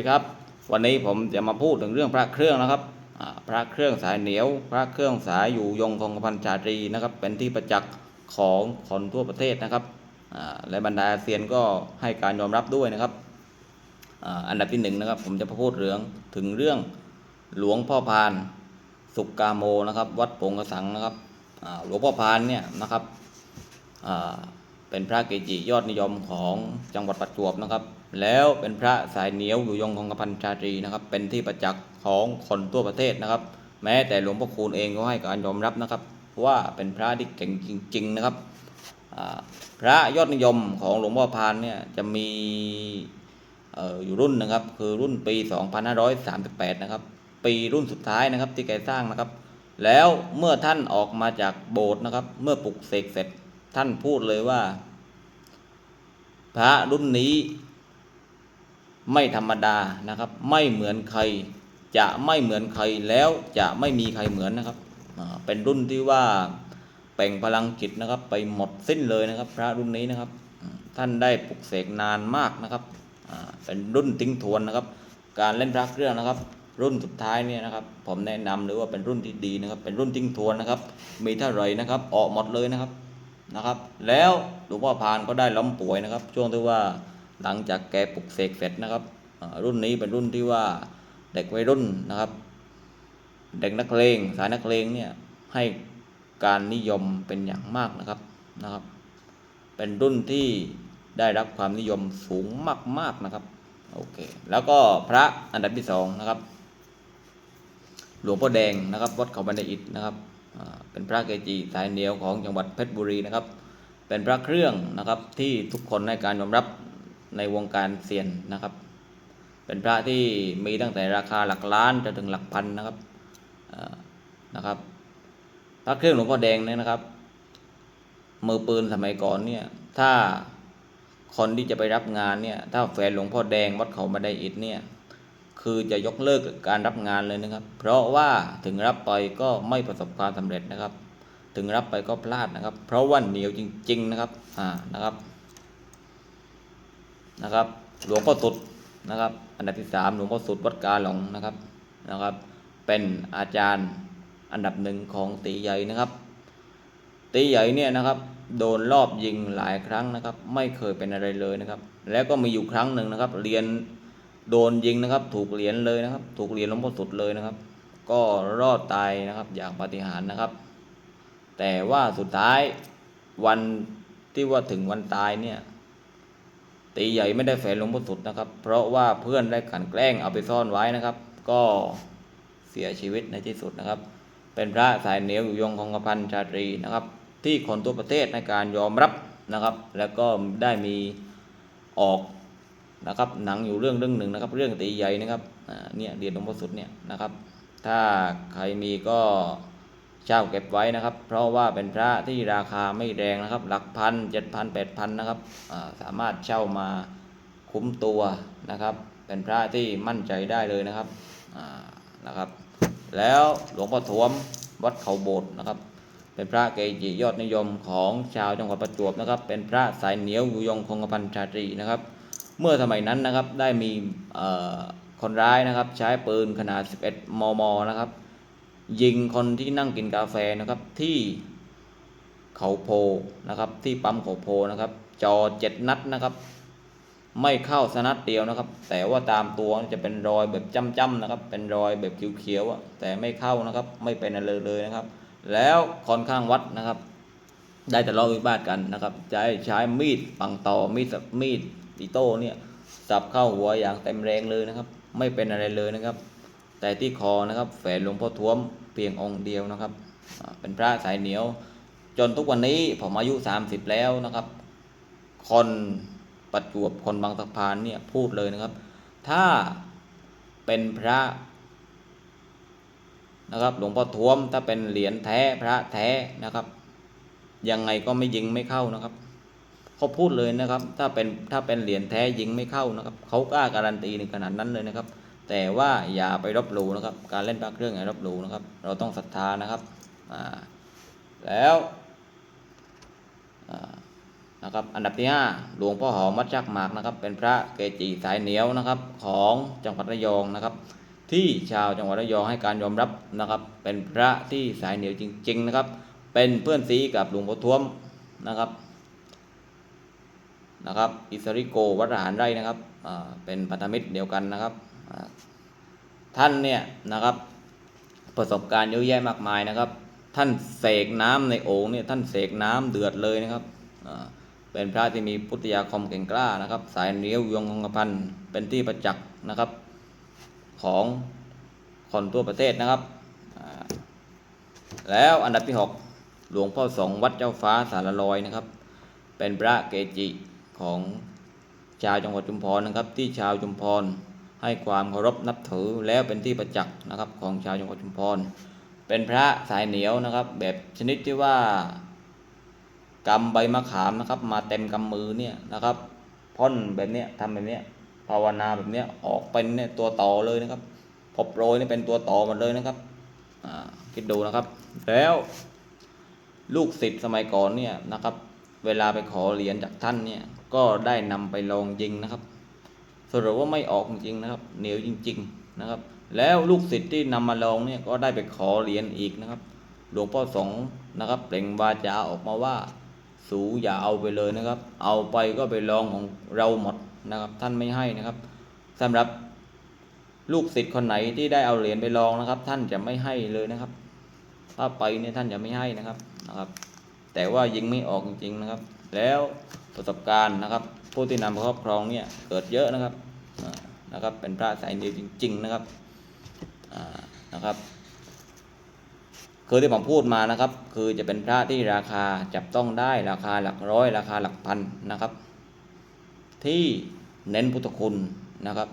ครับวันนี้ผมจะมาพูดถึงเรื่องพระเครื่องนะครับพระเครื่องสายเหนียว พระเครื่องสายอยู่ยงคงกระพันชาตรีนะครับ เป็นที่ประจักษ์ของคนทั่วประเทศนะครับและบรรดาอาเซียนก็ให้การยอมรับด้วยนะครับอ,อันดับที่หนึ่งนะครับ ผมจะพูดเรื่องถึงเรื่องหลวงพ่อพานสุกกาโมนะครับ วัดโปงกระสังนะครับหลวงพ่อพานเนี่ยนะครับเป็นพระเกจิยอดนิยมของจังหวัดประจวบนะครับ แล้วเป็นพระสายเหนียวอยู่ยงคงกพันชาตรีนะครับ เป็นที่ประจักษ์ของคนทั่วประเทศนะครับ แม้แต่หลวงพ่อคูณเองก็ให้การยอมรับนะครับ ว่าเป็นพระที่เก่งจริง ๆ นะครับพระยอดนิยมของหลวงพ่อพานเนี่ยจะมีเอ่ออยู่รุ่นนะครับ คือรุ่นปี 2538 นะครับ ปีรุ่นสุดท้ายนะครับที่แกสร้างนะครับ แล้วเมื่อท่านออกมาจากโบสถ์นะครับ เมื่อปลุกเสกเสร็จท่านพูดเลยว่า พระรุ่นนี้ ไม่ธรรมดานะครับ ไม่เหมือนใคร จะไม่เหมือนใครแล้วจะไม่มีใครเหมือนนะครับเป็นรุ่นที่ว่าเปล่งพลังจิตนะครับ ไปหมดสิ้นเลยนะครับ พระรุ่นนี้นะครับ ท่านได้ปลุกเสกนานมากนะครับเป็นรุ่นทิ้งทวนนะครับ การเล่นพระเครื่องนะครับ รุ่นสุดท้ายเนี่ยนะครับ ผมแนะนำหรือว่าเป็นรุ่นที่ดีนะครับ เป็นรุ่นทิ้งทวนนะครับ มีเท่าไรนะครับ ออกหมดเลยนะครับนะครับ แล้วหลวงพ่อพานก็ได้ล้มป่วยนะครับ ช่วงที่ว่า หลังจากแกปลุกเสกเสร็จนะครับ รุ่นนี้เป็นรุ่นที่ว่าเด็กวัยรุ่นนะครับ เด็กนักเลงสายนักเลงเนี่ยให้การนิยมเป็นอย่างมากนะครับนะครับ เป็นรุ่นที่ได้รับความนิยมสูงมาก ๆนะครับโอเคแล้วก็พระอันดับที่สองนะครับ หลวงพ่อแดงนะครับวัดเขาบันไดอิฐนะครับเป็นพระเกจิสายเหนียวของจังหวัดเพชรบุรีนะครับ เป็นพระเครื่องนะครับที่ทุกคนให้การยอมรับ ในวงการเซียนนะครับ เป็นพระที่มีตั้งแต่ราคาหลักล้านจนถึงหลักพันนะครับนะครับพระเครื่องหลวงพ่อแดงเนี่ยนะครับ มือปืนสมัยก่อนเนี่ย ถ้าคนที่จะไปรับงานเนี่ยถ้าแฟนหลวงพ่อแดงวัดเขาบันไดอิฐเนี่ยคือจะยกเลิกการรับงานเลยนะครับ เพราะว่าถึงรับไปก็ไม่ประสบความสำเร็จนะครับ ถึงรับไปก็พลาดนะครับ เพราะว่าเหนียวจริง ๆ นะครับอ่านะครับ นะครับ หลวงพ่อสุดนะครับ อันดับที่สามหลวงพ่อสุดวัดกาหลงนะครับนะครับ เป็นอาจารย์อันดับหนึ่งของตีใหญ่นะครับ ตีใหญ่เนี่ยนะครับโดนรอบยิงหลายครั้งนะครับ ไม่เคยเป็นอะไรเลยนะครับ แล้วก็มีอยู่ครั้งหนึ่งนะครับ เรียนโดนยิงนะครับ ถูกเหรียญเลยนะครับ ถูกเหรียญหลวงพ่อสุดเลยนะครับ ก็รอดตายนะครับอย่างปาฏิหาริย์นะครับ แต่ว่าสุดท้ายวันที่ว่าถึงวันตายเนี่ย ตีใหญ่ไม่ได้แฝงหลวงพ่อสุดนะครับ เพราะว่าเพื่อนได้กันแกล้งเอาไปซ่อนไว้นะครับ ก็เสียชีวิตในที่สุดนะครับ เป็นพระสายเหนียวอยู่ยงคงกระพันชาตรีนะครับ ที่คนทั่วประเทศในการยอมรับนะครับ แล้วก็ได้มีออกนะครับหนังอยู่เรื่องเรื่องหนึ่งนะครับ เรื่องตีใหญ่นะครับอ่าเนี่ยเดียนหลวงพ่อสุดเนี่ยนะครับ ถ้าใครมีก็ เช่าเก็บไว้นะครับ เพราะว่าเป็นพระที่ราคาไม่แรงนะครับ หลักพันเจ็ดพันแปดพันนะครับสามารถเช่ามาคุ้มตัวนะครับ เป็นพระที่มั่นใจได้เลยนะครับนะครับ แล้วหลวงพ่อทวมวัดเขาโบสถ์นะครับ เป็นพระเกจิยอดนิยมของชาวจังหวัดประจวบนะครับ เป็นพระสายเหนียวอยู่ยงคงกระพันชาตรีนะครับ เมื่อสมัยนั้นนะครับได้มีคนร้ายนะครับ ใช้ปืนขนาด 11 มม นะครับ ยิงคนที่นั่งกินกาแฟนะครับที่เขาโพนะครับที่ปั๊มเขาโพนะครับจอเจ็ดนัดนะครับ ไม่เข้าสนัดเดียวนะครับ แต่ว่าตามตัวจะเป็นรอยแบบจ้ำๆนะครับ เป็นรอยแบบเขียวๆอะแต่ไม่เข้านะครับ ไม่เป็นอะไรเลยนะครับ แล้วคอนข้างวัดนะครับ ได้ทะเลาะวิวาทกันนะครับใช้ใช้มีดปังตอมีดสับมีดอิโต้เนี่ยสับเข้าหัวอย่างเต็มแรงเลยนะครับ ไม่เป็นอะไรเลยนะครับ แต่ที่คอนะครับแฝงหลวงพ่อท้วม พียงองค์เดียวนะครับ เป็นพระสายเหนียว จนทุกวันนี้ผมอายุ 30 แล้วนะครับ คนประจวบคนบางสะพานเนี่ยพูดเลยนะครับ ถ้าเป็นพระนะครับหลวงพ่อท้วมถ้าเป็นเหรียญแท้พระแท้นะครับ ยังไงก็ไม่ยิงไม่เข้านะครับเขาพูดเลยนะครับ ถ้าเป็นถ้าเป็นเหรียญแท้ยิงไม่เข้านะครับเขากล้าการันตีในขนาดนั้นเลยนะครับ แต่ว่าอย่าไปรบหลู่นะครับ การเล่นพระเครื่องอย่ารบหลู่นะครับ เราต้องศรัทธานะครับแล้วนะครับอันดับที่ห้าหลวงพ่อหอมวัดชักหมากนะครับ เป็นพระเกจิสายเหนียวนะครับของจังหวัดระยองนะครับ ที่ชาวจังหวัดระยองให้การยอมรับนะครับ เป็นพระที่สายเหนียวจริง ๆนะครับ เป็นเพื่อนซีกับหลวงพ่อท้วมนะครับนะครับ อิสริโกวัดหารไร่นะครับอ่าเป็นพันธมิตรเดียวกันนะครับ ท่านเนี่ยนะครับ ประสบการณ์เยอะแยะมากมายนะครับ ท่านเสกน้ำในโอ่งเนี่ยท่านเสกน้ำเดือดเลยนะครับเป็นพระที่มีพุทธยาคมเก่งกล้านะครับ สายเนียวยงคงกระพันเป็นที่ประจักษ์นะครับ ของคนทั่วประเทศนะครับ แล้วอันดับที่หกหลวงพ่อสงวัดเจ้าฟ้าสารลอยนะครับ เป็นพระเกจิของชาวจังหวัดชุมพรนะครับ ที่ชาวชุมพร ให้ความเคารพนับถือแล้วเป็นที่ประจักษ์นะครับของชาวจังหวัดชุมพร เป็นพระสายเหนียวนะครับ แบบชนิดที่ว่ากำใบมะขามนะครับ มาเต็มกำมือเนี่ยนะครับพ่นแบบเนี้ยทำแบบเนี้ยภาวนาแบบเนี้ยออกเป็นเนี่ยตัวต่อเลยนะครับพอโรยนี่เป็นตัวต่อหมดเลยนะครับคิดดูนะครับ แล้วลูกศิษย์สมัยก่อนเนี่ยนะครับ เวลาไปขอเหรียญจากท่านเนี่ยก็ได้นำไปลองยิงนะครับ สรุปว่าไม่ออกจริงๆนะครับ เหนียวจริง ๆนะครับ แล้วลูกศิษย์ที่นำมาลองเนี่ยก็ได้ไปขอเหรียญอีกนะครับ หลวงพ่อสงฆ์นะครับเปล่งวาจาออกมาว่า สูอย่าเอาไปเลยนะครับ เอาไปก็ไปลองของเราหมดนะครับ ท่านไม่ให้นะครับสำหรับลูกศิษย์คนไหนที่ได้เอาเหรียญไปลองนะครับ ท่านจะไม่ให้เลยนะครับ ถ้าไปเนี่ยท่านจะไม่ให้นะครับนะครับ แต่ว่ายิงไม่ออกจริงๆนะครับ แล้วประสบการณ์นะครับ ผู้ที่นำครอบครองเนี่ยเกิดเยอะนะครับนะครับ เป็นพระสายเดียวจริง ๆนะครับนะครับคือที่ผมพูดมานะครับ คือจะเป็นพระที่ราคาจับต้องได้ราคาหลักร้อย ราคาหลักพันนะครับ ที่เน้นพุทธคุณนะครับ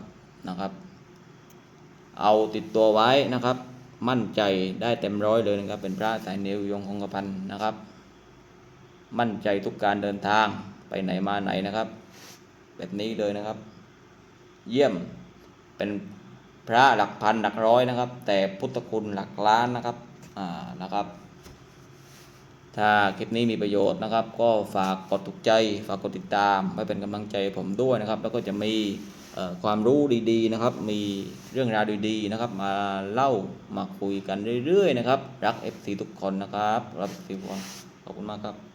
นะครับ เอาติดตัวไว้นะครับ มั่นใจได้เต็มร้อยเลยนะครับ เป็นพระสายเนวยงคงกระพันนะครับ มั่นใจทุกการเดินทางไปไหนมาไหนนะครับ แบบนี้เลยนะครับ เยี่ยมเป็นพระหลักพันหลักร้อยนะครับ แต่พุทธคุณหลักล้านนะครับอ่านะครับ ถ้าคลิปนี้มีประโยชน์นะครับ ก็ฝากกดถูกใจ ฝากกดติดตามไว้เป็นกำลังใจผมด้วยนะครับ แล้วก็จะมีความรู้ดีๆนะครับ มีเรื่องราวดีๆนะครับ มาเล่ามาคุยกันเรื่อยๆนะครับ รัก FC ทุกคนนะครับรัก FC ทุกคนขอบคุณมากครับ